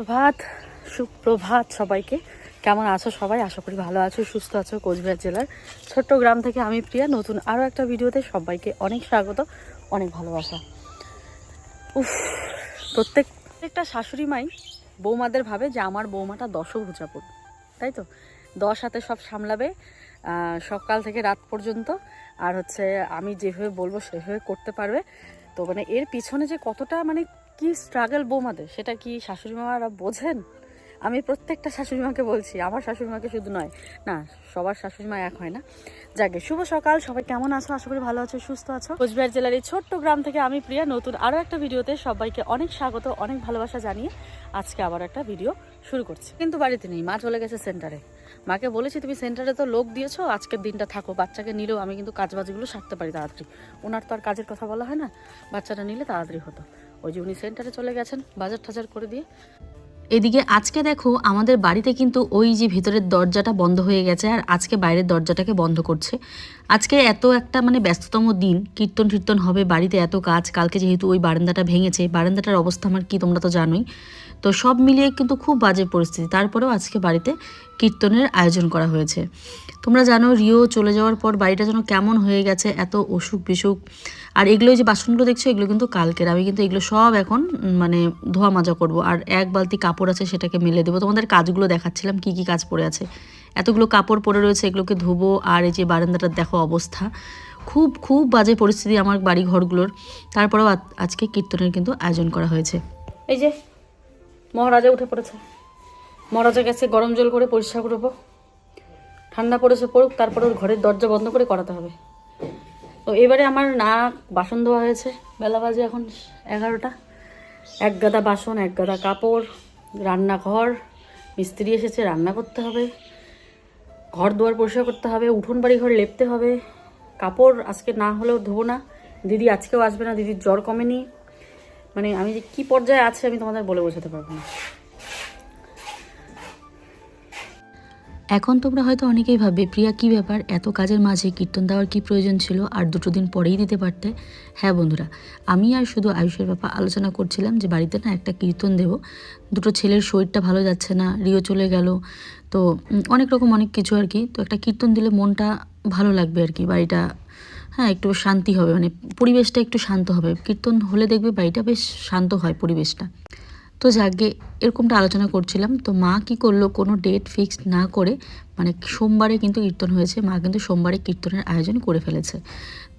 প্রভাত সুপ্রভাত সবাইকে। কেমন আছো সবাই? আশা করি ভালো আছো, সুস্থ আছো কোচবিহার জেলার ছোট্ট গ্রাম থেকে আমি প্রিয়া। নতুন আরও একটা ভিডিওতে সবাইকে অনেক স্বাগত, অনেক ভালোবাসা। উফ, প্রত্যেক প্রত্যেকটা শাশুড়ি মাই বৌমাদের ভাবে যে আমার বৌমাটা দশভুজাপুর, তাই তো? দশ হাতে সব সামলাবে সকাল থেকে রাত পর্যন্ত। আর হচ্ছে আমি যেভাবে বলব সেভাবে করতে পারবে। তো মানে এর পিছনে যে কতটা মানে কি স্ট্রাগল বৌমাদের? সেটা কি শাশুড়ি মামারা বোঝেন? আমি প্রত্যেকটা শাশুড়ি মাকে বলছি, আমার শাশুড়ি মাকে শুধু নয়। না, সবার শাশুড়ি মা এক হয় না। যাকে শুভ সকাল। সবাই কেমন আছো? আশা করি ভালো আছো, সুস্থ আছো? কোচবিহার জেলার এই ছোট্ট গ্রাম থেকে আমি প্রিয়া নতুন আরও একটা ভিডিওতে সবাইকে অনেক স্বাগত, অনেক ভালোবাসা জানিয়ে আজকে আবার একটা ভিডিও শুরু করছি। কিন্তু বাড়িতে নেই, মা চলে গেছে সেন্টারে। মাকে বলেছি, তুমি সেন্টারে তো লোক দিয়েছ আজকের দিনটা থাকো, বাচ্চাকে নিলেও আমি কিন্তু কাজবাজগুলো সারতে পারি তাড়াতাড়ি। ওনার তো আর কাজের কথা বলা হয় না, বাচ্চাটা নিলে তাড়াতাড়ি হতো। ওই যে উনি সেন্টারে চলে গেছেন, বাজার টাজার করে দিয়ে। এদিকে আজকে দেখো, আমাদের বাড়িতে কিন্তু ওই যে ভেতরের দরজাটা বন্ধ হয়ে গেছে আর আজকে বাইরের দরজাটাকে বন্ধ করছে। আজকে এত একটা মানে ব্যস্ততম দিন, কীর্তন টীর্তন হবে, বাড়িতে এত কাজ, কালকে যেহেতু ওই বারান্দাটা ভেঙেছে, বারান্দাটার অবস্থা আমার কি তোমরা তো জানোই। তো সব মিলিয়ে কিন্তু খুব বাজে পরিস্থিতি, তারপরেও আজকে বাড়িতে কীর্তনের আয়োজন করা হয়েছে। তোমরা জানো, রিও চলে যাওয়ার পর বাড়িটা যেন কেমন হয়ে গেছে, এত অসুখ বিসুখ আর এগুলো যে বাসনগুলো দেখছ, এগুলো কিন্তু কালকের। আমি কিন্তু এগুলো সব এখন মানে ধোয়া মাজা করব। আর এক বালতি কাপড় আছে, সেটাকে মেলে দেবো। তোমাদের কাজগুলো দেখাচ্ছিলাম, কি কি কাজ পড়ে আছে। এতগুলো কাপড় পরে রয়েছে, এগুলোকে ধোবো। আর এই যে বারান্দাটার দেখো অবস্থা। খুব খুব বাজে পরিস্থিতি আমার বাড়ি ঘরগুলোর তারপরেও আজ- আজকে কীর্তনের কিন্তু আয়োজন করা হয়েছে। এই যে, মহারাজা উঠে পড়েছে। মহারাজা গেছে, গরম জল করে পরিষ্কার করব ঠান্ডা পড়েছে পড়ুক, তারপরে ঘরের দরজা বন্ধ করে করাতে হবে। তো এবারে আমার না বাসন ধোয়া হয়েছে। বেলা বাজে এখন এগারোটা। এক গাদা বাসন, এক গাদা কাপড়, রান্নাঘর, মিস্ত্রি এসেছে, রান্না করতে হবে। ঘর দুয়ার পরিষ্কার করতে হবে, উঠোন বাড়ি ঘর লেপতে হবে। কাপড় আজকে না হলেও ধোবো না। দিদি আজকেও আসবে না, দিদির জ্বর কমেনি। মানে আমি যে কী পর্যায়ে আছে আমি তোমাদের বলে বোঝাতে পারব না। এখন তোমরা হয়তো অনেকেই ভাববে, প্রিয়া, কি ব্যাপার? এত কাজের মাঝে কীর্তন দেওয়ার কি প্রয়োজন ছিল? আর দুটো দিন পরেই দিতে পারতে? হ্যাঁ বন্ধুরা, আমি আর শুধু আয়ুষের ব্যাপার আলোচনা করছিলাম যে বাড়িতে না একটা কীর্তন দেব। দুটো ছেলের শরীরটা ভালো যাচ্ছে না, রিও চলে গেল। তো অনেক রকম অনেক কিছু আর কি। তো একটা কীর্তন দিলে মনটা ভালো লাগবে আর কি, বাড়িটা হ্যাঁ একটু শান্তি হবে। মানে পরিবেশটা একটু শান্ত হবে। কীর্তন হলে দেখবে বাড়িটা বেশ শান্ত হয় পরিবেশটা। তো যাকে এরকমটা আলোচনা করছিলাম, তো মা কি করল? কোনো ডেট ফিক্সড না করে মানে সোমবারে কিন্তু কীর্তন হয়েছে, মা কিন্তু সোমবারে কীর্তনের আয়োজন করে ফেলেছে।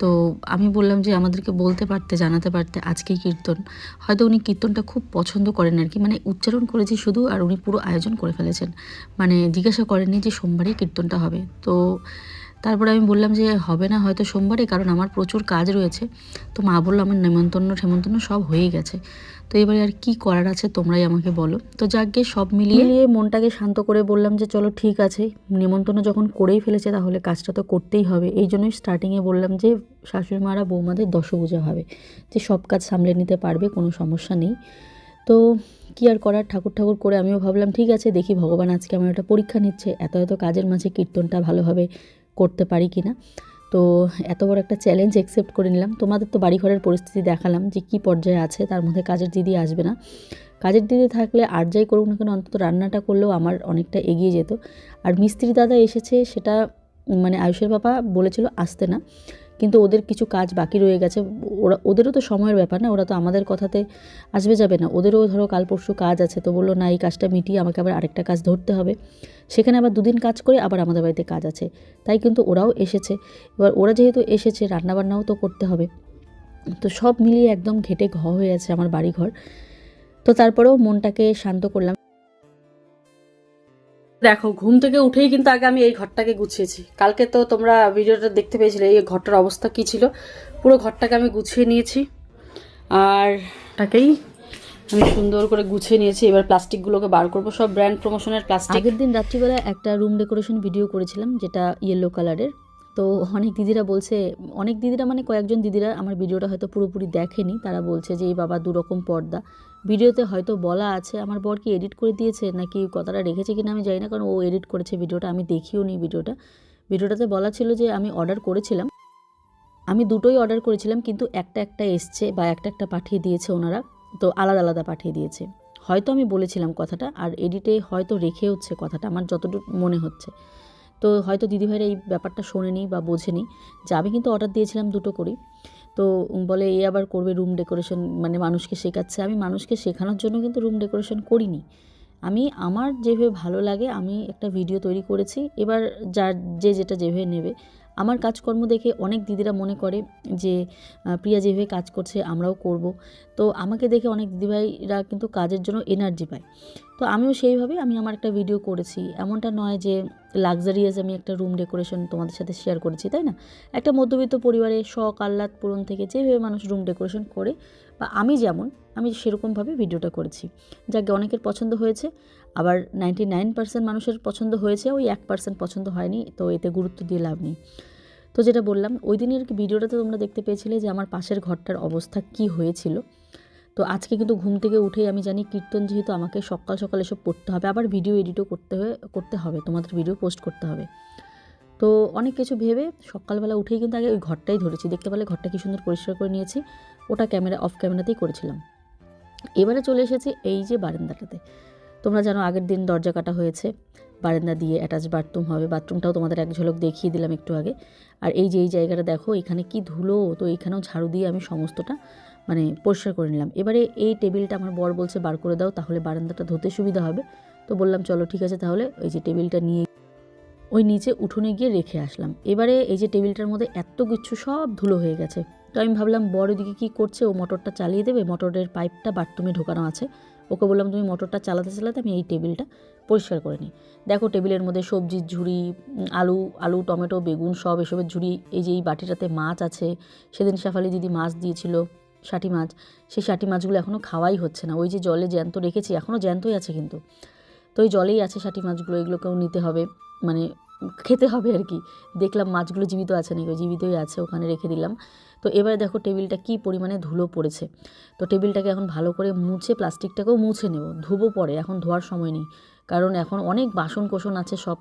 তো আমি বললাম যে আমাদেরকে বলতে পারতে, জানাতে পারতে আজকেই কীর্তন। হয়তো উনি কীর্তনটা খুব পছন্দ করেন আর কি মানে উচ্চারণ করেছি শুধু আর উনি পুরো আয়োজন করে ফেলেছেন। মানে জিজ্ঞাসা করেননি যে সোমবারেই কীর্তনটা হবে। তো তারপরে আমি বললাম যে হবে না, হয়তো সোমবারে, কারণ আমার প্রচুর কাজ রয়েছে। তো মা বলল, আমার নেমন্তন্ন ঠেমন্তন্ন সব হয়েই গেছে। তো এবারে আর কি করার আছে তোমরাই আমাকে বলো। তো যাকে সব মিলিয়ে মিলিয়ে মনটাকে শান্ত করে বললাম যে, চলো, ঠিক আছে। নিমন্ত্রণ যখন করেই ফেলেছে, তাহলে কাজটা তো করতেই হবে। এই জন্যই স্টার্টিংয়ে বললাম যে, শাশুড়ি মারা বৌমাদের দশভূজা হবে, যে সব কাজ সামলে নিতে পারবে, কোনো সমস্যা নেই। তো কি আর করার? ঠাকুর ঠাকুর করে আমিও ভাবলাম, ঠিক আছে, দেখি ভগবান আজকে আমার একটা পরীক্ষা নিচ্ছে, এত এত কাজের মাঝে কীর্তনটা ভালোভাবে করতে পারি কি না তো এত বড় একটা চ্যালেঞ্জ অ্যাকসেপ্ট করে নিলাম। তোমাদের তো বাড়িঘরের পরিস্থিতি দেখালাম যে কী পর্যায়ে আছে, তার মধ্যে কাজের দিদি আসবে না। কাজের দিদি থাকলে আর যাই করুক না কেন, অন্তত রান্নাটা করলেও আমার অনেকটা এগিয়ে যেত। আর মিস্ত্রি দাদা এসেছে, সেটা মানে আয়ুষের বাবা বলেছিল আসতে না। কিন্তু ওদের কিছু কাজ বাকি রয়ে গেছে। ওরা, ওদেরও তো সময়ের ব্যাপার না, ওরা তো আমাদের কথাতে আসবে যাবে না। ওদেরও ধরো কাল পরশু কাজ আছে, তো বলল, না, এই কাজটা মিটিয়ে আমাকে আবার আরেকটা কাজ ধরতে হবে। সেখানে আবার দুদিন কাজ করে আবার আমাদের বাড়িতে কাজ আছে। তাই কিন্তু ওরাও এসেছে। এবার ওরা যেহেতু এসেছে, রান্নাবান্নাও তো করতে হবে। তো সব মিলিয়ে একদম ঘেটে ঘ হয়ে আছে আমার বাড়িঘর। তো তারপরেও মনটাকে শান্ত করলাম। দেখো, ঘুম থেকে উঠেই কিন্তু আগে আমি এই ঘরটাকে গুছিয়েছি। কালকে তো তোমরা ভিডিওটা দেখতে পেয়েছিলে, এই ঘরটার অবস্থা কি ছিল? পুরো ঘরটাকে আমি গুছিয়ে নিয়েছি। আর তাকেই আমি সুন্দর করে গুছিয়ে নিয়েছি। এবার প্লাস্টিকগুলোকে বার করব। সব ব্র্যান্ড প্রমোশনের প্লাস্টিক আগের দিন রাত্রিবেলা একটা রুম ডেকোরেশন ভিডিও করেছিলাম, যেটা ইয়েলো কালারের তো অনেক দিদিরা বলছে, অনেক দিদিরা মানে কয়েকজন দিদিরা আমার ভিডিওটা হয়তো পুরোপুরি দেখেনি। তারা বলছে যে, এই বাবা, দুরকম পর্দা। ভিডিওতে হয়তো বলা আছে, আমার বর কি এডিট করে দিয়েছে? নাকি কথাটা রেখেছে কিনা আমি জানি না, কারণ ও এডিট করেছে ভিডিওটা, আমি দেখিও নি ভিডিওটা। ভিডিওটাতে বলা ছিল যে আমি অর্ডার করেছিলাম। আমি দুটোই অর্ডার করেছিলাম, কিন্তু একটা একটা এসছে বা একটা একটা পাঠিয়ে দিয়েছে ওনারা, তো আলাদা আলাদা পাঠিয়ে দিয়েছে। হয়তো আমি বলেছিলাম কথাটা, আর এডিটে হয়তো রেখে হচ্ছে কথাটা, আমার যতটুকু মনে হচ্ছে। তো হয়তো দিদিভাইরা এই ব্যাপারটা শোনেনি বা বোঝেনি, যে আমি কিন্তু অর্ডার দিয়েছিলাম দুটো করি তো বলে, এ আবার করবে রুম ডেকোরেশন মানে মানুষকে শেখাচ্ছে। আমি মানুষকে শেখানোর জন্য কিন্তু রুম ডেকোরেশন করিনি। আমি, আমার যেভাবে ভালো লাগে, আমি একটা ভিডিও তৈরি করেছি। এবার যার, যে যেটা যেভাবে নেবে আমার কাজকর্ম দেখে অনেক দিদিরা মনে করে যে প্রিয়া যেভাবে কাজ করছে আমরাও করব। তো আমাকে দেখে অনেক দিদিভাইরা কিন্তু কাজের জন্য এনার্জি পায়। তো আমিও সেইভাবে আমি আমার একটা ভিডিও করেছি। এমনটা নয় যে লাক্সারিয়াস আমি একটা রুম ডেকোরেশন তোমাদের সাথে শেয়ার করেছি, তাই না? একটা মধ্যবিত্ত পরিবারে শখ, আহ্লাদ পূরণ থেকে যেভাবে মানুষ রুম ডেকোরেশন করে, বা আমি যেমন, আমি সেরকমভাবে ভিডিওটা করেছি। যাকে অনেকের পছন্দ হয়েছে, আবার নাইনটি নাইন পার্সেন্ট মানুষের পছন্দ হয়েছে, ওই এক পার্সেন্ট পছন্দ হয়নি, তো এতে গুরুত্ব দিয়ে লাভ নেই। তো যেটা বললাম, ওই দিনের ভিডিওটাতে তোমরা দেখতে পেয়েছিলে যে আমার পাশের ঘরটার অবস্থা কি হয়েছিল। তো আজকে কিন্তু ঘুম থেকে উঠেই আমি জানি কীর্তন যেহেতু আমাকে সকাল সকাল এসব পড়তে হবে, আবার ভিডিও এডিটও করতে হয়ে, করতে হবে, তোমাদের ভিডিও পোস্ট করতে হবে। তো অনেক কিছু ভেবে সকালবেলা উঠেই কিন্তু আগে ওই ঘরটাই ধরেছি, দেখতে পেলে ঘরটা কি সুন্দর পরিষ্কার করে নিয়েছি, ওটা ক্যামেরা, অফ ক্যামেরাতেই করেছিলাম। এবারে চলে এসেছি এই যে বারান্দাটাতে। তোমরা জানো আগের দিন দরজা কাটা হয়েছে বারান্দা দিয়ে অ্যাটাচ বাথরুম হবে। বাথরুমটাও তোমাদের এক ঝলক দেখিয়ে দিলাম একটু আগে। আর এই যে এই জায়গাটা দেখো, এখানে কি ধুলো, তো এখানেও ঝাড়ু দিয়ে আমি সমস্তটা মানে পরিষ্কার করে নিলাম। এবারে এই টেবিলটা আমার বর বলছে, বার করে দাও, তাহলে বারান্দাটা ধুতে সুবিধা হবে। তো বললাম, চলো, ঠিক আছে, তাহলে ওই যে টেবিলটা নিয়ে ওই নিচে উঠোনে গিয়ে রেখে আসলাম। এবারে এই যে টেবিলটার মধ্যে এত কিছু সব ধুলো হয়ে গেছে। তো আমি ভাবলাম বড় দিকে কী করছে? ও মোটরটা চালিয়ে দেবে? মোটরের পাইপটা বাথরুমে ঢোকানো আছে। ওকে বললাম, তুমি মোটরটা চালাতে চালাতে আমি এই টেবিলটা পরিষ্কার করে নিই। দেখো টেবিলের মধ্যে সবজির ঝুড়ি আলু আলু, টমেটো, বেগুন, সব এসবের ঝুড়ি, এই যে এই বাটিটাতে মাছ আছে। সেদিন শেফালি দিদি মাছ দিয়েছিল ষাটি মাছ। সেই ষাটি মাছগুলো এখনও খাওয়াই হচ্ছে না। ওই যে জলে জ্যান্ত রেখেছি এখনও জ্যান্তই আছে কিন্তু। তো ওই জলেই আছে ষাটি মাছগুলো, এগুলোকেও নিতে হবে। মানে খেতে হবে আর কি। দেখলাম মাছগুলো জীবিত আছে নাকি? জীবিতই আছে, ওখানে রেখে দিলাম। তো এবারে দেখো টেবিলটা কি পরিমাণে ধুলো পড়েছে। তো টেবিলটাকে এখন ভালো করে মুছে প্লাস্টিকটাকেও মুছে নেব। ধুবো পরে, এখন ধোয়ার সময় নেই। কারণ এখন অনেক বাসন কোসন আছে সব।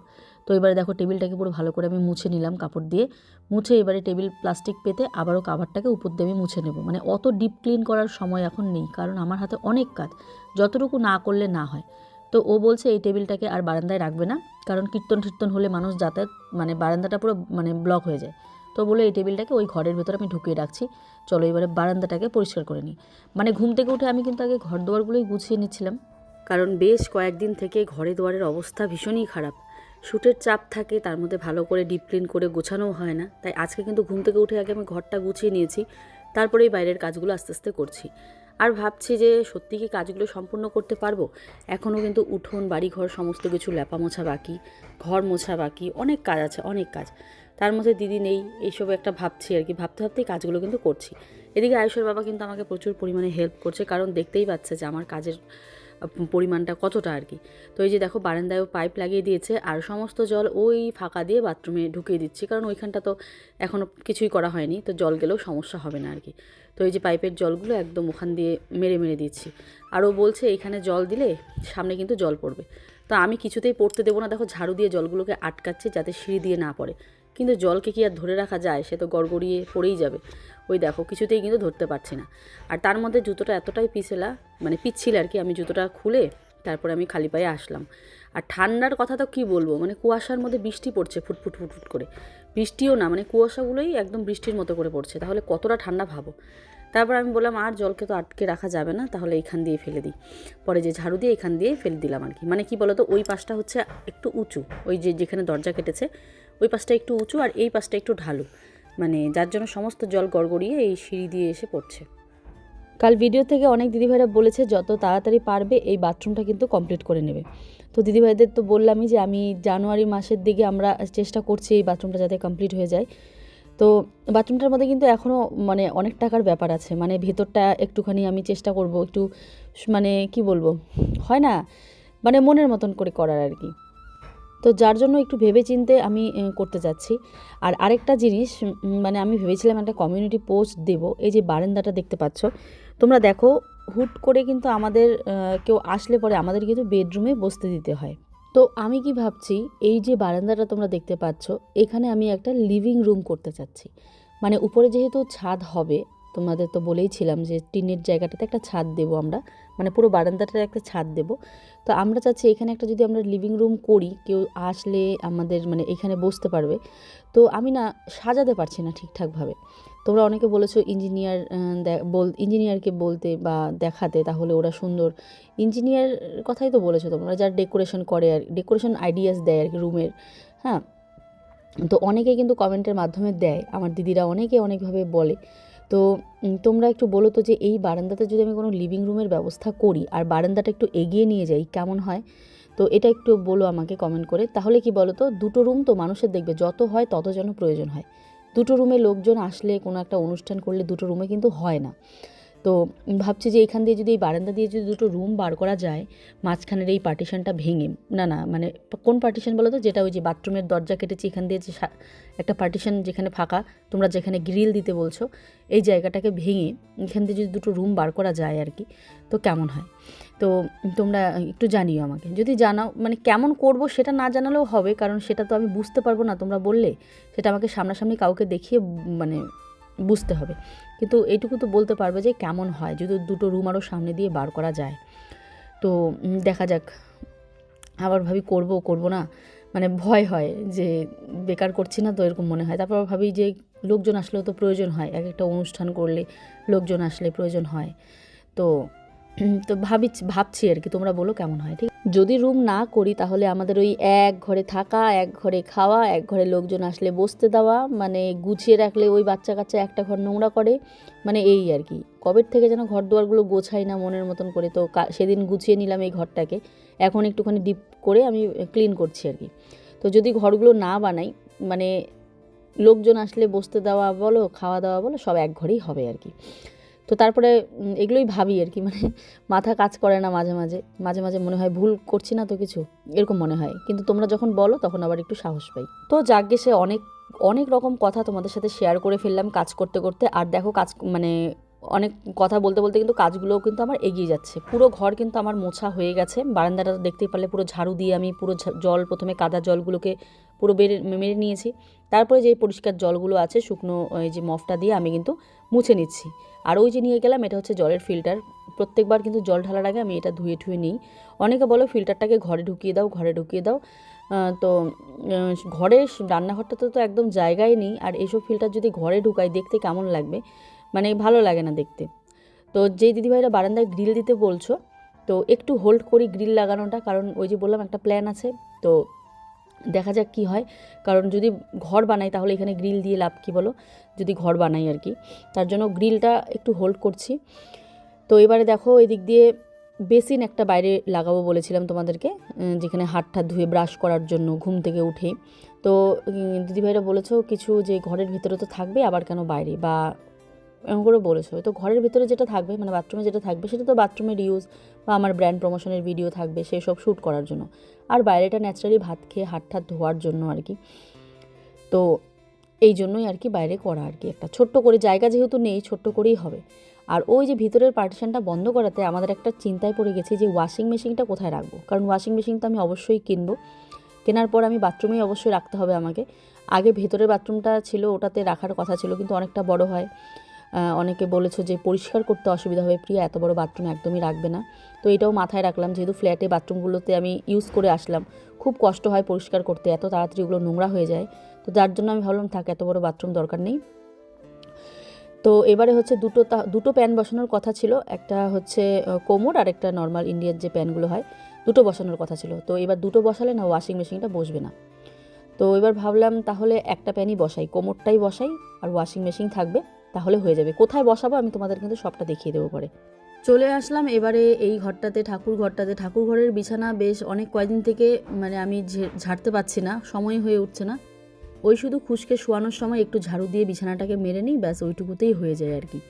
তো এবারে দেখো টেবিলটাকে পুরো ভালো করে আমি মুছে নিলাম কাপড় দিয়ে। মুছে এবারে টেবিল প্লাস্টিক পেতে আবারও কাভারটাকে উপর দিয়ে আমি মুছে নেব। মানে অত ডিপ ক্লিন করার সময় এখন নেই। কারণ আমার হাতে অনেক কাজ। যতটুকু না করলে না হয়। তো ও বলছে, এই টেবিলটাকে আর বারান্দায় রাখবে না, কারণ কীর্তন টীর্তন হলে মানুষ যাতায়াত মানে বারান্দাটা পুরো মানে ব্লক হয়ে যায়। তো বলে এই টেবিলটাকে ওই ঘরের ভেতরে আমি ঢুকিয়ে রাখছি। চলো এবারে বারান্দাটাকে পরিষ্কার করে নিই। মানে ঘুম থেকে উঠে আমি কিন্তু আগে ঘর দুয়ারগুলোই গুছিয়ে নিচ্ছিলাম। কারণ বেশ কয়েকদিন থেকে ঘরে দুয়ারের অবস্থা ভীষণই খারাপ। শ্যুটের চাপ থাকে, তার মধ্যে ভালো করে ডিপ ক্লিন করে গোছানোও হয় না। তাই আজকে কিন্তু ঘুম থেকে উঠে আগে আমি ঘরটা গুছিয়ে নিয়েছি, তারপরেই বাইরের কাজগুলো আস্তে আস্তে করছি। আর ভাবছি যে সত্যি কি কাজগুলো সম্পূর্ণ করতে পারব? এখনও কিন্তু উঠোন, বাড়িঘর সমস্ত কিছু ল্যাপা মোছা বাকি, ঘর মোছা বাকি, অনেক কাজ আছে, অনেক কাজ। তার মধ্যে দিদি নেই, এইসব একটা ভাবছি আর কি, ভাবতে ভাবতেই কাজগুলো কিন্তু করছি। এদিকে আয়ুষের বাবা কিন্তু আমাকে প্রচুর পরিমাণে হেল্প করছে, কারণ দেখতেই পাচ্ছে যে আমার কাজের পরিমাণটা কতটা আর কি। তো এই যে দেখো, বারান্দায়ও পাইপ লাগিয়ে দিয়েছে আর সমস্ত জল ওই ফাঁকা দিয়ে বাথরুমে ঢুকিয়ে দিচ্ছি। কারণ ওইখানটা তো এখনও কিছুই করা হয়নি, তো জল গেলেও সমস্যা হবে না আর কি। তো এই যে পাইপের জলগুলো একদম ওখান দিয়ে মেরে মেরে দিচ্ছি। আর ও বলছে, এখানে জল দিলে সামনে কিন্তু জল পড়বে। তো আমি কিছুতেই পড়তে দেবো না। দেখো, ঝাড়ু দিয়ে জলগুলোকে আটকাচ্ছে যাতে সিঁড়ি দিয়ে না পড়ে। কিন্তু জলকে কি আর ধরে রাখা যায় সে তো গড়গড়িয়ে পড়েই যাবে। ওই দেখো, কিছুতেই কিন্তু ধরতে পারছি না। আর তার মধ্যে জুতোটা এতটাই পিছেলা মানে পিচ্ছিল আর কি, আমি জুতোটা খুলে তারপরে আমি খালি পায়ে আসলাম। আর ঠান্ডার কথা তো কী বলব মানে কুয়াশার মধ্যে বৃষ্টি পড়ছে ফুটফুট ফুটফুট করে। বৃষ্টিও না মানে কুয়াশাগুলোই একদম বৃষ্টির মতো করে পড়ছে, তাহলে কতটা ঠান্ডা ভাবো? তারপর আমি বললাম, আর জলকে তো আটকে রাখা যাবে না, তাহলে এইখান দিয়ে ফেলে দিই। পরে যে ঝাড়ু দিয়ে এখান দিয়ে ফেলে দিলাম আর কি। মানে কি বলতো, ওই পাশটা হচ্ছে একটু উঁচু, ওই যে যেখানে দরজা কেটেছে ওই পাশটা একটু উঁচু আর এই পাশটা একটু ঢালু। মানে যার জন্য সমস্ত জল গড়গড়িয়ে এই সিঁড়ি দিয়ে এসে পড়ছে। কাল ভিডিও থেকে অনেক দিদিভাইরা বলেছে, যত তাড়াতাড়ি পারবে এই বাথরুমটা কিন্তু কমপ্লিট করে নেবে। তো দিদিভাইদের তো বললামই যে, আমি জানুয়ারি মাসের দিকে আমরা চেষ্টা করছি এই বাথরুমটা যাতে কমপ্লিট হয়ে যায়। তো বাথরুমটার মধ্যে কিন্তু এখনও মানে অনেক টাকার ব্যাপার আছে। মানে ভেতরটা একটুখানি আমি চেষ্টা করব, একটু মানে কি বলব? হয় না? মানে মনের মতন করে করার আর কি। তো যার জন্য একটু ভেবে চিনতে আমি করতে যাচ্ছি। আর আরেকটা জিনিস মানে আমি ভেবেছিলাম একটা কমিউনিটি পোস্ট দেব, এই যে বারান্দাটা দেখতে পাচ্ছ। তোমরা দেখো, হুট করে কিন্তু আমাদের কেউ আসলে পরে আমাদের কিন্তু বেডরুমে বসতে দিতে হয়। তো আমি কি ভাবছি, এই যে বারান্দাটা তোমরা দেখতে পাচ্ছ, এখানে আমি একটা লিভিং রুম করতে চাচ্ছি। মানে উপরে যেহেতু ছাদ হবে, তোমাদের তো বলেইছিলাম যে টিনের জায়গাটাতে একটা ছাদ দেবো আমরা মানে পুরো বারান্দাটার একটা ছাদ দেব। তো আমরা চাচ্ছি এখানে একটা যদি আমরা লিভিং রুম করি, কেউ আসলে আমাদের মানে এখানে বসতে পারবে। তো আমি না সাজাতে পারছি না ঠিকঠাকভাবে। তোমরা অনেকে বলেছ ইঞ্জিনিয়ার বল ইঞ্জিনিয়ারকে বলতে বা দেখাতে তাহলে ওরা সুন্দর। ইঞ্জিনিয়ার কথাই তো বলেছ তোমরা, যার ডেকোরেশন করে আর ডেকোরেশন আইডিয়াস দেয় আর কি রুমের হ্যাঁ? তো অনেকে কিন্তু কমেন্টের মাধ্যমে দেয়। আমার দিদিরা অনেকে অনেকভাবে বলে। তো তোমরা একটু বলো তো যে এই বারান্দাতে যদি আমি কোনো লিভিং রুমের ব্যবস্থা করি আর বারান্দাটা একটু এগিয়ে নিয়ে যাই, কেমন হয়? তো এটা একটু বলো আমাকে কমেন্ট করে। তাহলে কি বলো তো, দুটো রুম তো মানুষের দেখবে, যত হয় তত যেন প্রয়োজন হয়। দুটো রুমে লোকজন আসলে কোনো একটা অনুষ্ঠান করলে দুটো রুমে কিন্তু হয় না। তো ভাবছি যে এখান দিয়ে যদি এই বারান্দা দিয়ে যদি দুটো রুম বার করা যায়, মাঝখানের এই পার্টিশনটা ভেঙে, না না মানে কোন পার্টিশন বলো তো? যেটা ওই যে বাথরুমের দরজা কেটেছি, এখান দিয়ে যে একটা পার্টিশন যেখানে ফাঁকা, তোমরা যেখানে গ্রিল দিতে বলছো, এই জায়গাটাকে ভেঙে এখান দিয়ে যদি দুটো রুম বার করা যায় আর কি, তো কেমন হয়? তো তোমরা একটু জানিও আমাকে। যদি জানাও মানে কেমন করব সেটা না জানালেও হবে, কারণ সেটা তো আমি বুঝতে পারব না, তোমরা বললে, সেটা আমাকে সামনাসামনি কাউকে দেখিয়ে মানে বুঝতে হবে। কিন্তু এইটুকু তো বলতে পারবে যে কেমন হয় যদি দুটো রুম আরও সামনে দিয়ে বার করা যায়। তো দেখা যাক। আবার ভাবি করব করব না। মানে ভয় হয় যে বেকার করছি না তো এরকম মনে হয়। তারপর ভাবি যে লোকজন আসলেও তো প্রয়োজন হয়। এক একটা অনুষ্ঠান করলে লোকজন আসলে প্রয়োজন হয়। তো তো ভাবি ভাবছি আর কি, তোমরা বলো কেমন হয়, ঠিক? যদি রুম না করি, তাহলে আমাদের ওই এক ঘরে থাকা, এক ঘরে খাওয়া, এক ঘরে লোকজন আসলে বসতে দেওয়া মানে গুছিয়ে রাখলে ওই বাচ্চা কাচ্চা একটা ঘর নোংরা করে মানে এই আর কি। কবের থেকে যেন ঘর দুয়ারগুলো গোছাই না মনের মতন করে, তো সেদিন গুছিয়ে নিলাম এই ঘরটাকে। এখন একটুখানি ডিপ করে আমি ক্লিন করছি আর কি। তো যদি ঘরগুলো না বানাই মানে লোকজন আসলে বসতে দেওয়া বলো, খাওয়া দাওয়া বলো, সব এক ঘরেই হবে আর কি। তো তারপরে এগুলোই ভাবি আর কি মানে মাথা কাজ করে না মাঝে মাঝে। মাঝে মাঝে মনে হয় ভুল করছি না তো কিছু, এরকম মনে হয়। কিন্তু তোমরা যখন বলো, তখন আবার একটু সাহস পাই। তো যাকে সে অনেক অনেক রকম কথা তোমাদের সাথে শেয়ার করে ফেললাম কাজ করতে করতে, আর দেখো কাজ মানে অনেক কথা বলতে বলতে কিন্তু কাজগুলোও কিন্তু আমার এগিয়ে যাচ্ছে। পুরো ঘর কিন্তু আমার মোছা হয়ে গেছে। বারান্দাটা তো দেখতেই পারলে পুরো ঝাড়ু দিয়ে আমি পুরো জল প্রথমে কাদা জলগুলোকে পুরো বেড়ে মেরে নিয়েছি। তারপরে যে পরিষ্কার জলগুলো আছে, শুকনো, ওই যে মফটা দিয়ে আমি কিন্তু মুছে নিচ্ছি। আর ওই যে নিয়ে গেলাম, এটা হচ্ছে জলের ফিল্টার। প্রত্যেকবার কিন্তু জল ঢালার আগে আমি এটা ধুয়ে ঠুয়ে নিই। অনেকে বলো, ফিল্টারটাকে ঘরে ঢুকিয়ে দাও, ঘরে ঢুকিয়ে দাও। তো ঘরে রান্নাঘরটাতে তো একদম জায়গায় নেই। আর এইসব ফিল্টার যদি ঘরে ঢুকাই, দেখতে কেমন লাগবে? মানে ভালো লাগে না দেখতে। তো যেই দিদিভাইরা বারান্দায় গ্রিল দিতে বলছো, তো একটু হোল্ড করি গ্রিল লাগানোটা, কারণ ওই যে বললাম একটা প্ল্যান আছে, তো দেখা যাক কি হয়। কারণ যদি ঘর বানাই তাহলে এখানে গ্রিল দিয়ে লাভ কী বলো? যদি ঘর বানাই আর কি। তার জন্য গ্রিলটা একটু হোল্ড করছি। তো এবারে দেখো এদিক দিয়ে বেসিন একটা বাইরে লাগাবো বলেছিলাম তোমাদেরকে যেখানে হাত ঠাত ধুয়ে ব্রাশ করার জন্য ঘুম থেকে উঠেই। তো দিদিভাইরা বলেছ কিছু যে ঘরের ভিতরে তো থাকবে, আবার কেন বাইরে? বা এমন করে বলেছ তো ঘরের ভিতরে যেটা থাকবে মানে বাথরুমে যেটা থাকবে, সেটা তো বাথরুমের ইউজ বা আমার ব্র্যান্ড প্রমোশনের ভিডিও থাকবে, সেই সব শ্যুট করার জন্য। আর বাইরেটা ন্যাচারালি ভাত খেয়ে হাত ঠাত ধোয়ার জন্য আর কি। তো এই জন্যই আর কি বাইরে করা আর কি একটা। ছোট্ট করে জায়গা যেহেতু নেই, ছোট্ট করেই হবে। আর ওই যে ভিতরের পার্টিশনটা বন্ধ করাতে আমাদের একটা চিন্তায় পড়ে গেছি যে ওয়াশিং মেশিনটা কোথায় রাখব? কারণ ওয়াশিং মেশিন তো আমি অবশ্যই কিনবো। কেনার পর আমি বাথরুমেই অবশ্যই রাখতে হবে আমাকে। আগে ভেতরের বাথরুমটা ছিল, ওটাতে রাখার কথা ছিল, কিন্তু অনেকটা বড় হয়। অনেকে বলেছ যে পরিষ্কার করতে অসুবিধা হবে। প্রিয়া, এত বড় বাথরুম একদমই রাখবে না। তো এটাও মাথায় রাখলাম, যেহেতু ফ্ল্যাটে বাথরুমগুলোতে আমি ইউজ করে আসলাম। খুব কষ্ট হয় পরিষ্কার করতে, এত তাড়াতাড়ি ওগুলো নোংরা হয়ে যায়। তো যার জন্য আমি ভাবলাম, থাক, এত বড় বাথরুম দরকার নেই। তো এবারে হচ্ছে দুটো দুটো প্যান বসানোর কথা ছিল। একটা হচ্ছে কোমর আর একটা নর্মাল ইন্ডিয়ার যে প্যানগুলো হয়, দুটো বসানোর কথা ছিল। তো এবার দুটো বসালে না ওয়াশিং মেশিনটা বসবে না। তো এবার ভাবলাম, তাহলে একটা প্যানই বসাই, কোমরটাই বসাই আর ওয়াশিং মেশিন থাকবে। তাহলে হয়ে যাবে। কোথায় বসাবো আমি তোমাদের কিন্তু সবটা দেখিয়ে দেবো পরে। চলে আসলাম এবারে এই ঘরটাতে, ঠাকুর ঘরটাতে। ঠাকুর ঘরের বিছানা বেশ অনেক কয়দিন থেকে মানে আমি ঝাড়তে পারছি না, সময় হয়ে উঠছে না। ওই শুধু খুশকে শোয়ানোর সময় একটু ঝাড়ু দিয়ে বিছানাটাকে মেরে নিই, ব্যাস ওইটুকুতেই হয়ে যায় আর কি।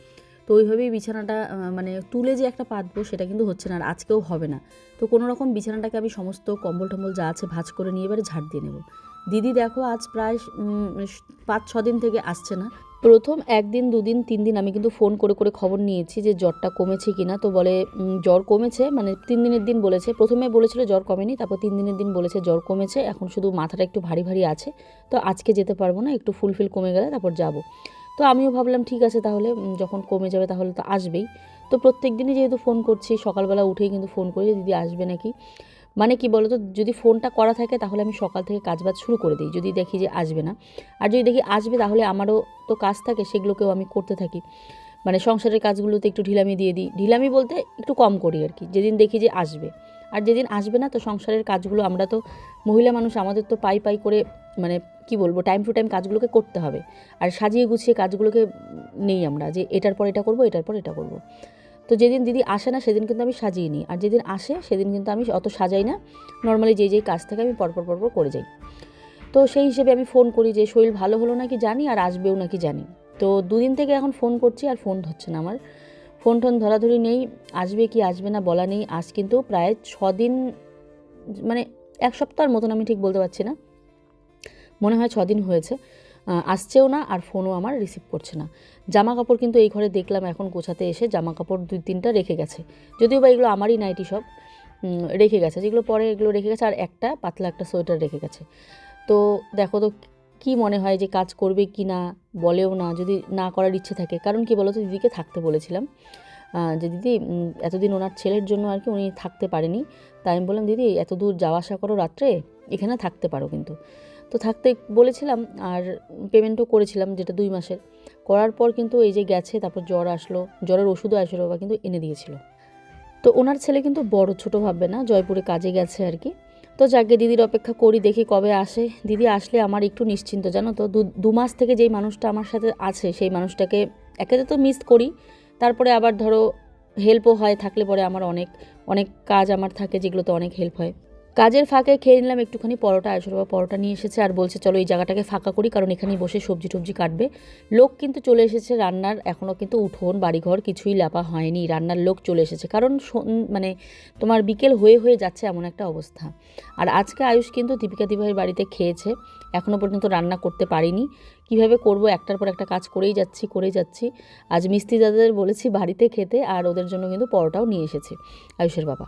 তো ওইভাবেই বিছানাটা মানে তুলে যে একটা পাতবো সেটা কিন্তু হচ্ছে না, আর আজকেও হবে না। তো কোনো রকম বিছানাটাকে আমি সমস্ত কম্বল টম্বল যা আছে ভাঁজ করে নিয়ে এবারে ঝাড় দিয়ে নেব। দিদি দেখো আজ প্রায় পাঁচ ছ দিন থেকে আসছে না। প্রথম একদিন, দুদিন তিন দিন আমি কিন্তু ফোন করে করে খবর নিয়েছি যে জ্বরটা কমেছে কিনা। তো বলে জ্বর কমেছে মানে তিন দিনের দিন বলেছে। প্রথমে বলেছিল জ্বর কমেনি, তারপর তিন দিনের দিন বলেছে জ্বর কমেছে। এখন শুধু মাথাটা একটু ভারী ভারী আছে। তো আজকে যেতে পারব না, একটু ফুলফিল কমে গেলে তারপর যাব। তো আমিও ভাবলাম, ঠিক আছে তাহলে যখন কমে যাবে তাহলে তো আসবেই। তো প্রত্যেক দিনই যেহেতু ফোন করছি, সকালবেলা উঠেই কিন্তু ফোন করি দিদি আসবে নাকি? মানে কি বলতো, যদি ফোনটা করা থাকে তাহলে আমি সকাল থেকে কাজবাজ শুরু করে দিই, যদি দেখি যে আসবে না। আর যদি দেখি আসবে তাহলে আমারও তো কাজ থাকে, সেগুলোকেও আমি করতে থাকি। মানে সংসারের কাজগুলোতে একটু ঢিলামি দিয়ে দিই। ঢিলামি বলতে একটু কম করি আর কি, যেদিন দেখি যে আসবে। আর যেদিন আসবে না তো সংসারের কাজগুলো আমরা তো মহিলা মানুষ, আমাদের তো পাই পাই করে মানে কি বলব টাইম টু টাইম কাজগুলোকে করতে হবে। আর সাজিয়ে গুছিয়ে কাজগুলোকে নেই আমরা যে এটার পর এটা করব, এটার পর এটা করব। তো যেদিন দিদি আসে না, সেদিন কিন্তু আমি সাজিয়ে নিই। আর যেদিন আসে, সেদিন কিন্তু আমি অত সাজাই না। নর্মালি যেই যেই কাজ থেকে আমি পরপর পরপর করে যাই। তো সেই হিসেবে আমি ফোন করি যে, শরীর ভালো হলো নাকি জানি, আর আসবেও নাকি জানি? তো দুদিন থেকে এখন ফোন করছি, আর ফোন ধরছে না আমার। ফোন টোন ধরাধরি নেই। আসবে কি, আসবে না বলা নেই। আজ কিন্তু প্রায় ছ দিন মানে এক সপ্তাহের মতন আমি ঠিক বলতে পারছি না। মনে হয় ছ দিন হয়েছে। আসছেও না আর ফোনও আমার রিসিভ করছে না। জামা কাপড় কিন্তু এই ঘরে দেখলাম এখন গোছাতে এসে জামা কাপড় দুই তিনটা রেখে গেছে। যদিও বা এগুলো আমারই নাইটি সব রেখে গেছে। যেগুলো পরে এগুলো রেখে গেছে আর একটা পাতলা একটা সোয়েটার রেখে গেছে। তো দেখো তো কি মনে হয় যে কাজ করবে কি না বলেও না, যদি না করার ইচ্ছে থাকে। কারণ কি বলতো, দিদিকে থাকতে বলেছিলাম যে দিদি এতদিন ওনার ছেলের জন্য আর কি উনি থাকতে পারেনি। তাই আমি বললাম, দিদি এত দূর যাওয়া আসা করো রাত্রে, এখানে থাকতে পারো কিন্তু। তো থাকতে বলেছিলাম আর পেমেন্টও করেছিলাম যেটা দুই মাসের। করার পর কিন্তু এই যে গেছে, তারপর জ্বর আসলো, জ্বরের ওষুধও আসলো বা কিন্তু এনে দিয়েছিল। তো ওনার ছেলে কিন্তু বড়, ছোট ভাববে না, জয়পুরে কাজে গেছে আর কি। তো যাকে দিদির অপেক্ষা করি, দেখি কবে আসে। দিদি আসলে আমার একটু নিশ্চিন্ত, জানো তো? দু- মাস থেকে যেই মানুষটা আমার সাথে আছে, সেই মানুষটাকে একেতে তো মিস করি। তারপরে আবার ধরো হেল্পও হয়, থাকলে পরে আমার অনেক অনেক কাজ আমার থাকে যেগুলোতে অনেক হেল্প হয়। কাজের ফাঁকে খেয়ে নিলাম, একটুখানি পরোটা আয়সর বাবা পরোটা নিয়ে এসেছে আর বলছে, চলো এই জায়গাটাকে ফাঁকা করি, কারণ এখানেই বসে সবজি টবজি কাটবে। লোক কিন্তু চলে এসেছে রান্নার এখনও কিন্তু উঠোন, বাড়িঘর কিছুই লাপা হয়নি, রান্নার লোক চলে এসেছে। কারণ মানে তোমার বিকেল হয়ে হয়ে যাচ্ছে এমন একটা অবস্থা। আর আজকে আয়ুষ কিন্তু দীপিকা দিভাইয়ের বাড়িতে খেয়েছে এখনও পর্যন্ত রান্না করতে পারিনি। কীভাবে করব? একটার পর একটা কাজ করেই যাচ্ছি করেই যাচ্ছি। আজ মিস্ত্রি দাদাদের বলেছি বাড়িতে খেতে, আর ওদের জন্য কিন্তু পরোটাও নিয়ে এসেছে, আয়ুষের বাবা।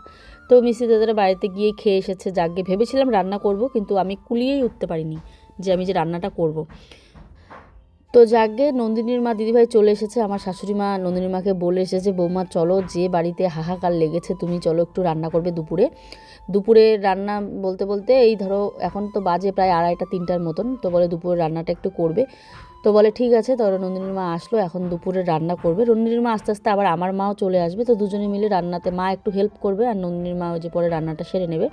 তো মিস্ত্রি দাদারা বাড়িতে গিয়ে খেয়ে এসেছে, যাকে ভেবেছিলাম রান্না করব, কিন্তু আমি কুলিয়েই উঠতে পারিনি যে আমি যে রান্নাটা করব। তো যাকে নন্দিনীর মা দিদিভাই চলে এসেছে, আমার শাশুড়ি মা নন্দিনীর মাকে বলে এসেছে, বৌমা, চলো যে বাড়িতে হাহাকার লেগেছে, তুমি চলো একটু রান্না করবে দুপুরে। দুপুরে রান্না বলতে বলতে এই ধরো এখন তো বাজে প্রায় আড়াইটা, তিনটার মতন, তো বলে দুপুরে রান্নাটা একটু করবে। তো বলে ঠিক আছে, তো নন্দিনীর মা আসলো, এখন দুপুরে রান্না করবে। নন্দিনীর মা আস্তে আস্তে আবার আমার মাও চলে আসবে, তো দুজনে মিলে রান্নাতে মা একটু হেল্প করবে, আর নন্দিনীর মা ওই যে পরে রান্নাটা সেরে নেবে।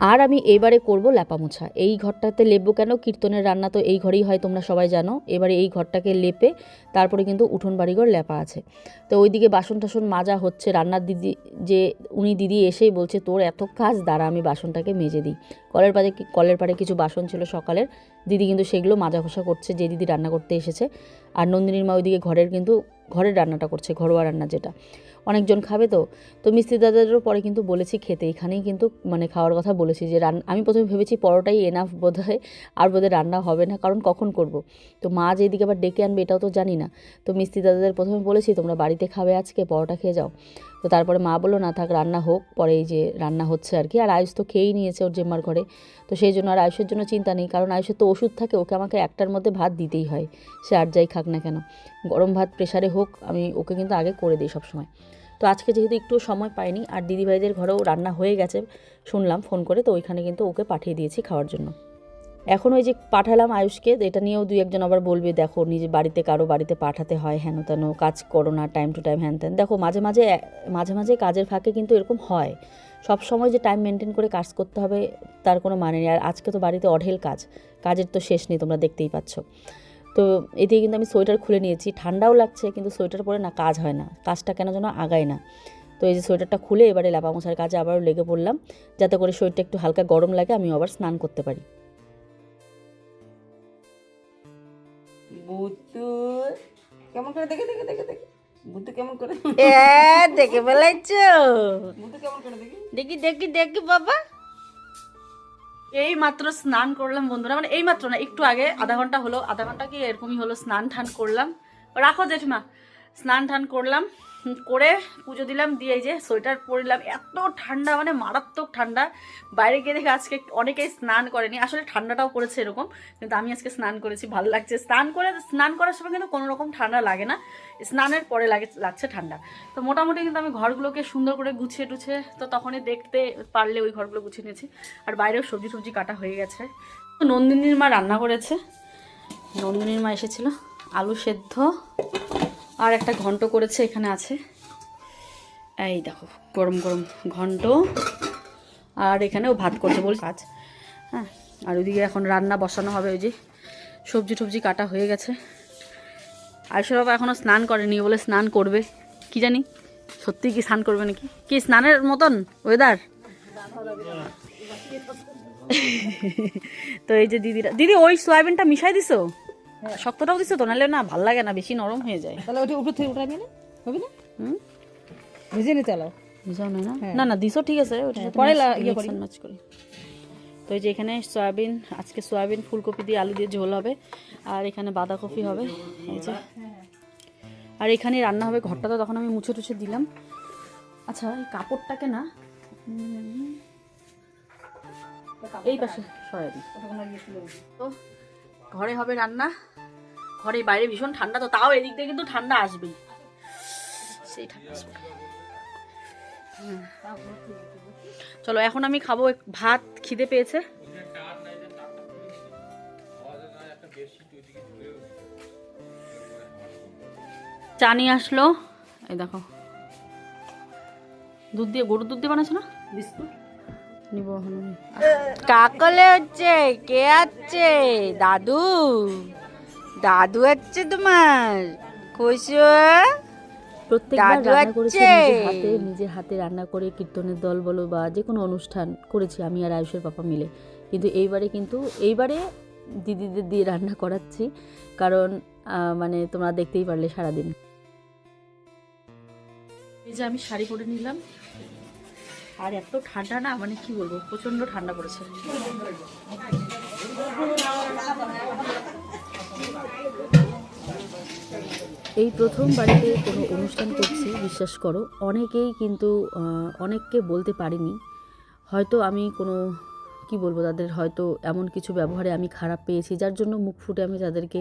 আর আমি এবারে করব ল্যাপা মোছা এই ঘরটাতে লেপবো কেন? কীর্তনের রান্না তো এই ঘরেই হয়, তোমরা সবাই জানো। এবারে এই ঘরটাকে লেপে তারপরে কিন্তু উঠোন বাড়িঘর লেপা আছে। তো ওইদিকে বাসন টাসন মাজা হচ্ছে। রান্নার দিদি যে, উনি দিদি এসেই বলছে, তোর এত কাজ, দাঁড়া, আমি বাসনটাকে মেজে দিই। কলের পাড়ে কলের পাড়ে কিছু বাসন ছিল সকালের। দিদি কিন্তু সেগুলো মাজা ঘষা করছে, যে দিদি রান্না করতে এসেছে। আর নন্দিনীর মা ওইদিকে ঘরের কিন্তু, ঘরের রান্নাটা করছে, ঘরোয়া রান্না যেটা। অনেকজন খাবে তো। তো মিস্ত্রি দাদাদেরও পরে কিন্তু বলেছি খেতে। এখানেই কিন্তু মানে খাওয়ার কথা বলেছি যে রান আমি প্রথমে ভেবেছি পরোটাই এনাফ বোধ হয় আর বোধহয় রান্না হবে না, কারণ কখন করব? তো মা যেদিকে আবার ডেকে আনবে এটাও তো জানি না। তো মিস্ত্রি দাদাদের প্রথমে বলেছি, তোমরা বাড়িতে খাবে আজকে, পরোটা খেয়ে যাও। তো তারপরে মা বলল, না থাক, রান্না হোক, পরে এই যে রান্না হচ্ছে আর কি। আর আয়ুষ তো খেয়েই নিয়েছে ওর জেম্মার ঘরে। তো সেই জন্য আর আয়ুষের জন্য চিন্তা নেই, কারণ আয়ুষের তো ওষুধ থাকে, ওকে আমাকে একটার মধ্যে ভাত দিতেই হয়। সে আর যাই খাক না কেন। গরম ভাত প্রেশারে হোক, আমি ওকে কিন্তু আগে করে দিই সবসময়। তো আজকে যেহেতু একটু সময় পাইনি আর দিদিভাইদের ঘরেও রান্না হয়ে গেছে, শুনলাম ফোন করে, তো ওইখানে কিন্তু ওকে পাঠিয়ে দিয়েছি খাওয়ার জন্য। এখন ওই যে পাঠালাম আয়ুষকে এটা নিয়েও দুই একজন আবার বলবে, দেখো, নিজে বাড়িতে কারও বাড়িতে পাঠাতে হয়, হেন তেন, কাজ করো না টাইম টু টাইম হ্যান ত্যান দেখো, মাঝে মাঝে মাঝে মাঝে কাজের ফাঁকে কিন্তু এরকম হয়। সব সময় যে টাইম মেনটেন করে কাজ করতে হবে, তার কোনো মানে নেই। আর আজকে তো বাড়িতে অঢেল কাজ, কাজের তো শেষ নেই, তোমরা দেখতেই পাচ্ছ। তো এতে কিন্তু আমি সোয়েটার খুলে নিয়েছি। ঠান্ডাও লাগছে কিন্তু সোয়েটার পরে না কাজ হয় না। কাজটা কেন যেন আগায় না। তো এই যে সোয়েটারটা খুলে এবারে ল্যাপা মশার কাজে আবারও লেগে পড়লাম। যাতে করে শরীরটা একটু হালকা গরম লাগে আমি আবার স্নান করতে পারি। কেমন করে দেখে দেখে দেখে দেখে। বুতু কেমন করে? দেখে ফেলাইছ বুতু কেমন করে দেখি? দেখি দেখি দেখি বাবা। এই মাত্র স্নান করলাম, বন্ধুরা। মানে এই মাত্র না, একটু আগে, আধা ঘণ্টা হলো, আধা ঘণ্টা কি এরকমই হলো স্নান ঠান করলাম। রাখো জেঠমা স্নান ঠান করলাম। করে পুজো দিলাম, দিয়ে এই যে সোয়েটার পরলাম এত ঠান্ডা মানে মারাত্মক ঠান্ডা। বাইরে গিয়ে দেখে আজকে অনেকেই স্নান করেনি। আসলে ঠান্ডাটাও পড়েছে এরকম, কিন্তু আমি আজকে স্নান করেছি, ভালো লাগছে। স্নান করে, স্নান করার সময় কিন্তু কোনো রকম ঠান্ডা লাগে না। স্নানের পরে লাগে, লাগছে ঠান্ডা। তো মোটামুটি কিন্তু আমি ঘরগুলোকে সুন্দর করে গুছিয়ে টুছিয়ে, তো তখনই দেখতে পারলে ওই ঘরগুলো গুছিয়ে নিয়েছি। আর বাইরেও সবজি টবজি কাটা হয়ে গেছে। তো নন্দিনীর মা রান্না করেছে। নন্দিনীর মা এসেছিল। আলু সেদ্ধ। আর একটা ঘন্ট করেছে এখানে আছে। এই দেখো, গরম গরম ঘন্ট। আর এখানেও ভাত করছে বল কাজ। হ্যাঁ আর ওইদিকে এখন রান্না বসানো হবে ওই যে সবজি টবজি কাটা হয়ে গেছে। আয়ুষ বাবা এখনও স্নান করেনি, বলে স্নান করবে। কি জানি সত্যি কি স্নান করবে নাকি? কি স্নানের মতন ওয়েদার তো এই যে দিদিরা দিদি, ওই সয়াবিনটা মিশাই দিছো? শক্তটাও দিছো তো নাহলে না ভালো লাগে না বেশি নরম হয়ে যায়। তাহলে ওটা উপর থেকে উঠাবি না হবে না? হুম? ভেজে নিতে চালাও বুঝাও না না? না না দিছো ঠিক আছে সাথে পরে ইয়ে করি। match করি। তো এই যে এখানে সয়াবিন আজকে সয়াবিন ফুলকপি দিয়ে আলু দিয়ে ঝোল হবে আর এখানে বাঁধাকপি হবে এই যে। আর এখানে রান্না হবে ঘরটা তো তখন আমি মুছে টুছে দিলাম। আচ্ছা এই কাপড়টাকে না এই পাশে সরাই দিই তো ঘরে হবে রান্না। ঘরে বাইরে ভীষণ ঠান্ডা, তো তাও এদিক দিয়ে কিন্তু ঠান্ডা আসবেই। সেই ঠান্ডা আসবে। চলো, এখন আমি খাব ভাত, খিদে পেয়েছে। চা নিয়ে আসলো। এই দেখো। দুধ দিয়ে, গরুর দুধ দিয়ে বানাচ্ছে না? বিস্কুট। নিব কাকলে হচ্ছে কে আছে? দাদু। দাদু হচ্ছে তোমার। খুশি প্রত্যেকবার রান্না করেছি নিজের হাতে নিজের হাতে রান্না করে কীর্তনের দল বলো বা যে কোনো অনুষ্ঠান করেছি আমি আর আয়ুষের পাপা মিলে। কিন্তু এইবারে কিন্তু এইবারে দিদিদের দিয়ে রান্না করাচ্ছি কারণ আহ, মানে তোমরা দেখতেই পারলে সারাদিন। এই যে আমি শাড়ি পরে নিলাম আর এত ঠান্ডা না মানে কি বলব প্রচণ্ড ঠান্ডা পড়েছে। এই প্রথম বাড়িতে কোনো অনুষ্ঠান করছি, বিশ্বাস করো। অনেকেই কিন্তু অনেককে বলতে পারিনি। হয়তো আমি কোনো, কি বলব, তাদের হয়তো এমন কিছু ব্যবহারে আমি খারাপ পেয়েছি, যার জন্য মুখ ফুটে আমি তাদেরকে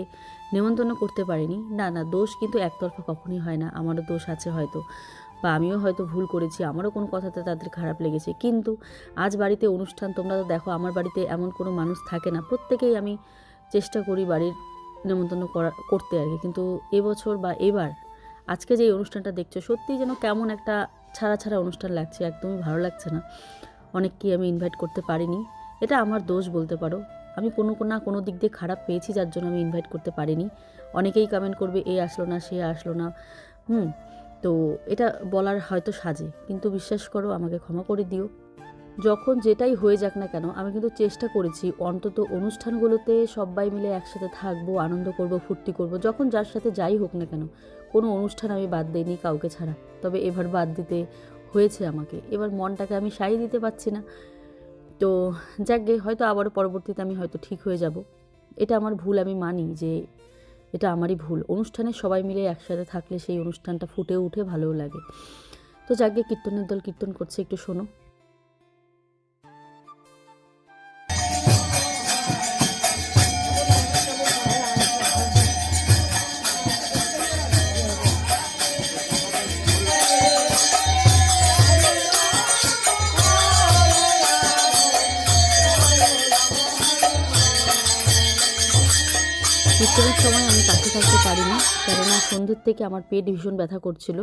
নেমন্তন্ন করতে পারিনি। না না, দোষ কিন্তু একতরফা কখনোই হয় না, আমারও দোষ আছে হয়তো। বা আমিও হয়তো ভুল করেছি, আমারও কোনো কথাতে তাদের খারাপ লেগেছে। কিন্তু আজ বাড়িতে অনুষ্ঠান, তোমরা তো দেখো আমার বাড়িতে এমন কোনো মানুষ থাকে না। প্রত্যেকেই আমি চেষ্টা করি বাড়ির নেমন্তন্ন করা, করতে আর কি। কিন্তু এবছর বা এবার আজকে যে অনুষ্ঠানটা দেখছ, সত্যিই যেন কেমন একটা ছাড়া ছাড়া অনুষ্ঠান লাগছে, একদমই ভালো লাগছে না। অনেককেই আমি ইনভাইট করতে পারিনি। এটা আমার দোষ বলতে পারো। আমি কোনো না কোনো দিক দিয়ে খারাপ পেয়েছি, যার জন্য আমি ইনভাইট করতে পারিনি। অনেকেই কমেন্ট করবে, এ আসলো না, সে আসলো না। হুম তো এটা বলার হয়তো সাজে, কিন্তু বিশ্বাস করো আমাকে ক্ষমা করে দিও। যখন যেটাই হয়ে যাক না কেন, আমি কিন্তু চেষ্টা করেছি অন্তত অনুষ্ঠানগুলোতে সবাই মিলে একসাথে থাকব, আনন্দ করব, ফুর্তি করব, যখন যার সাথে যাই হোক না কেন, কোনো অনুষ্ঠান আমি বাদ দিইনি কাউকে ছাড়া। তবে এবার বাদ দিতে হয়েছে আমাকে, এবার মনটাকে আমি সারিয়ে দিতে পারছি না। তো যাকগে হয়তো আবারও পরবর্তীতে আমি হয়তো ঠিক হয়ে যাব। এটা আমার ভুল আমি মানি যে এটা আমারই ভুল। অনুষ্ঠানে সবাই মিলে একসাথে থাকলে সেই অনুষ্ঠানটা ফুটে উঠে ভালোও লাগে। তো যাকে কীর্তনের দল কীর্তন করছে, একটু শোনো। কীর্তনের সময় আমি পাশে থাকতে পারিনি, কেননা সন্ধ্যের থেকে আমার পেট ভীষণ ব্যথা করছিল।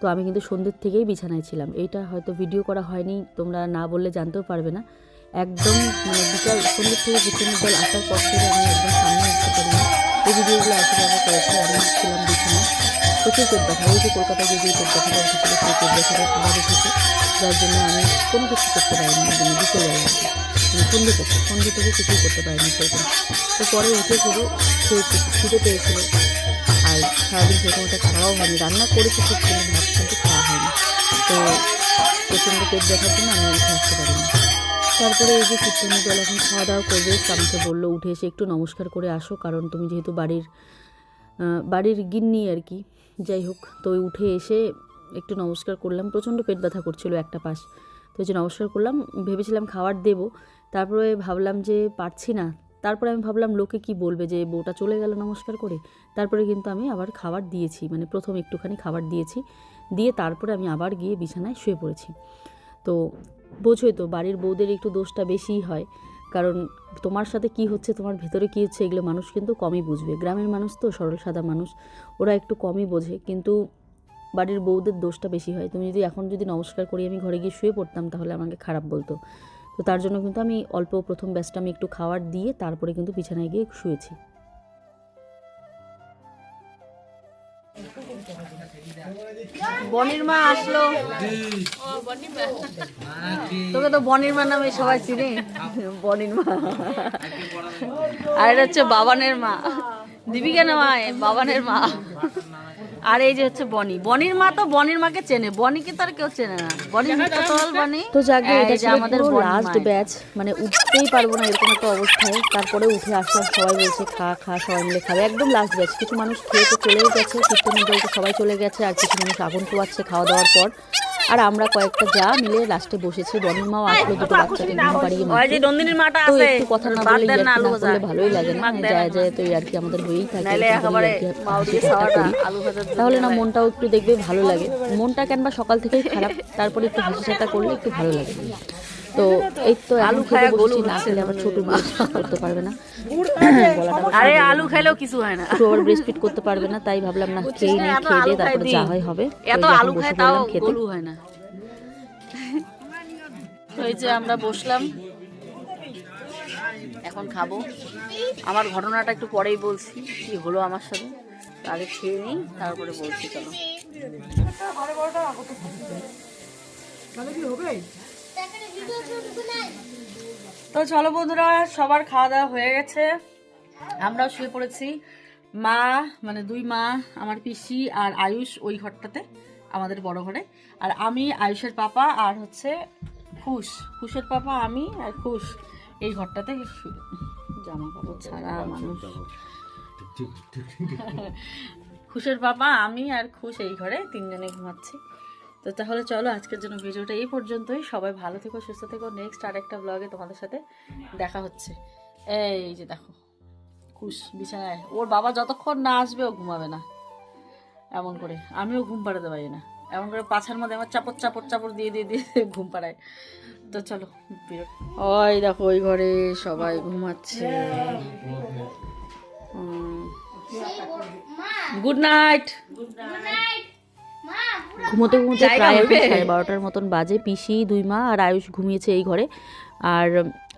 তো আমি কিন্তু সন্ধ্যের থেকেই বিছানায় ছিলাম। এইটা হয়তো ভিডিও করা হয়নি, তোমরা না বললে জানতেও পারবে না। একদম মানে বিকাল, সন্ধ্যের থেকে কীর্তনের দল আসার পর থেকে আমি একদম সামনে আসতে পারিনি। এই ভিডিওগুলো আশীর্বাদ করেছে আমি ছিলাম বিছানায়। প্রচুর পেট ব্যথা ওই যে কলকাতায় যে ব্যথাটা উঠেছিল সেই পেট ব্যথাটা আবার উঠেছে। যার জন্য আমি কোনো কিছু করতে পারিনি মানে বিকেলবেলা। মানে সন্ধ্যে থেকে সন্ধ্যে থেকে কিছুই করতে পারিনি সেরকম। তো পরে উঠে শুধু খেয়েছি খিদে পেয়েছিল। আর সারাদিন সেরকম একটা খাওয়াও হয়নি, রান্না করেছি ঠিক কিন্তু ভাত, কিন্তু খাওয়া হয়নি। তো প্রচণ্ড পেট ব্যথার জন্য আমি উঠে আসতে পারিনি। তারপরে এই যে কীর্তনের দল এখন খাওয়া দাওয়া করবে আমাকে বলল, উঠে এসে একটু নমস্কার করে আসো, কারণ তুমি যেহেতু বাড়ির বাড়ির গিন্নি আর কি, যাই হোক। তো উঠে এসে একটু নমস্কার করলাম। প্রচণ্ড পেট ব্যথা করছিল একটা পাশ। তো যে নমস্কার করলাম, ভেবেছিলাম খাবার দেব। তারপরে ভাবলাম যে পারছি না। তারপরে আমি ভাবলাম, লোকে কি বলবে যে বউটা চলে গেল নমস্কার করে? তারপরে কিন্তু আমি আবার খাবার দিয়েছি মানে প্রথম একটুখানি খাবার দিয়েছি। দিয়ে তারপরে আমি আবার গিয়ে বিছানায় শুয়ে পড়েছি। তো বোঝোই তো, বাড়ির বউদের একটু দোষটা বেশিই হয়। কারণ তোমার সাথে কি হচ্ছে, তোমার ভেতরে কী হচ্ছে, এগুলো মানুষ কিন্তু কমই বুঝবে। গ্রামের মানুষ তো, সরল সাদা মানুষ। ওরা একটু কমই বোঝে। কিন্তু বাড়ির বউদের দোষটা বেশি হয়। তুমি যদি এখন যদি নমস্কার করি, আমি ঘরে গিয়ে শুয়ে পড়তাম, তাহলে আমাকে খারাপ বলতো। তো তার জন্য কিন্তু আমি অল্প প্রথম ব্যাচটা আমি একটু খাবার দিয়ে তারপরে কিন্তু বিছানায় গিয়ে শুয়েছি। বনির মা আসলো। তোকে তো বনির মা নামে সবাই চিনি। বনির মা। আর এটা হচ্ছে বাবানের মা। দীপিকা না মা বাবানের মা। আর এই যে হচ্ছে বনি। বনির মা তো বনির মাকে চেনে। বনিকে তো আর কেউ চেনে না? তো বল বনি? তো যাকে এটা যে ছিল আমাদের লাস্ট ব্যাচ মানে উঠতেই পারব না এরকম একটা অবস্থায়। তারপরে উঠে আসতে সবাই বলছে খা খা সবাই মিলে খাবে। একদম লাস্ট ব্যাচ কিছু মানুষ খেয়ে তো চলেই গেছে কিছু মধ্যে সবাই চলে গেছে আর কিছু মানুষ আগুন পোয়াচ্ছে খাওয়া দাওয়ার পর। আর আমরা কয়েকটা যা মিলে লাস্টে বসেছি। বনির মাও আসলো দুটো বাচ্চাকে ঘুম পাড়িয়ে ওই যে নন্দিনীর মাটা তো আছে একটু কথা না বলে ইয়ার্কি আলু না ভাজা করলে ভালোই লাগে না। যায়। যায় তো ইয়ার্কি আমাদের হয়েই থাকে তাহলে না মনটাও একটু দেখবে ভালো লাগে। মনটা কেন বা সকাল থেকেই খারাপ তারপরে একটু হাসি ঠাট্টা করলে একটু ভালো লাগে। তো এই তো আলু খায় গলু না খেলে আবার ছোট করতে পারবে না। আরে আলু খেলেও কিছু হয় না। ছোট আবার ব্রেস্ট ফিট করতে পারবে না তাই ভাবলাম না খেয়ে নিই এত খেয়ে দিয়ে তারপরে যা হয় হবে। এত আলু খায় তাও গলু হয় না। তো এই যে আমরা বসলাম। এখন খাব। আমার ঘটনাটা একটু পরেই বলছি কি হলো আমার সাথে? তো আগে খেয়ে নিই তারপরে বলছি চলো। তো চলো বন্ধুরা সবার খাওয়া দাওয়া হয়ে গেছে। আমরাও শুয়ে পড়েছি। মা মানে দুই মা আমার পিসি আর আয়ুষ ওই ঘরটাতে আমাদের বড় ঘরে। আর আমি আয়ুষের পাপা আর হচ্ছে খুশ। খুশের পাপা আমি আর খুশ। এই ঘরটাতে জামা কাপড় ছাড়া মানুষ। খুশের পাপা আমি আর খুশ এই ঘরে তিনজনে ঘুমাচ্ছি। তো তাহলে চলো আজকের জন্য ভিডিওটা এই পর্যন্তই। সবাই ভালো থেকো সুস্থ থেকো। নেক্সট আরেকটা ব্লগে তোমাদের সাথে দেখা হচ্ছে। এই যে দেখো খুশ বিছানায়। ওর বাবা যতক্ষণ না আসবে ও ঘুমাবে না। এমন করে। আমিও ঘুম পাড়াতে পারি না। এমন করে পাছার মধ্যে আমার চাপড় চাপড় চাপড় দিয়ে দিয়ে দিয়ে ঘুম পাড়ায়। তো চলো ওই দেখো ওই ঘরে সবাই ঘুমাচ্ছে। গুড নাইট গুড নাইট ঘুমোতে ঘুমোতে প্রায় সাড়ে বারোটার মতন বাজে। পিসি দুই মা আর আয়ুষ ঘুমিয়েছে এই ঘরে। আর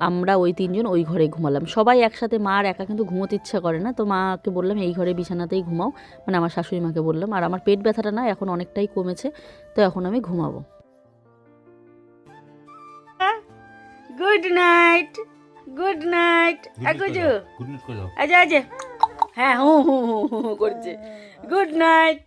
আমরা ওই তিনজন ওই ঘরে ঘুমালাম। সবাই একসাথে মা আর একা কিন্তু ঘুমোতে ইচ্ছা করে না। তো মাকে বললাম এই ঘরে বিছানাতেই ঘুমাও। মানে আমার শাশুড়ি মাকে বললাম। আর আমার পেট ব্যথাটা না এখন অনেকটাই কমেছে। তো এখন আমি ঘুমাবো। Good night good night. গুজু। Good night করে দাও। আজ আজ হ্যাঁ হু হু হু হু করছে। Good night.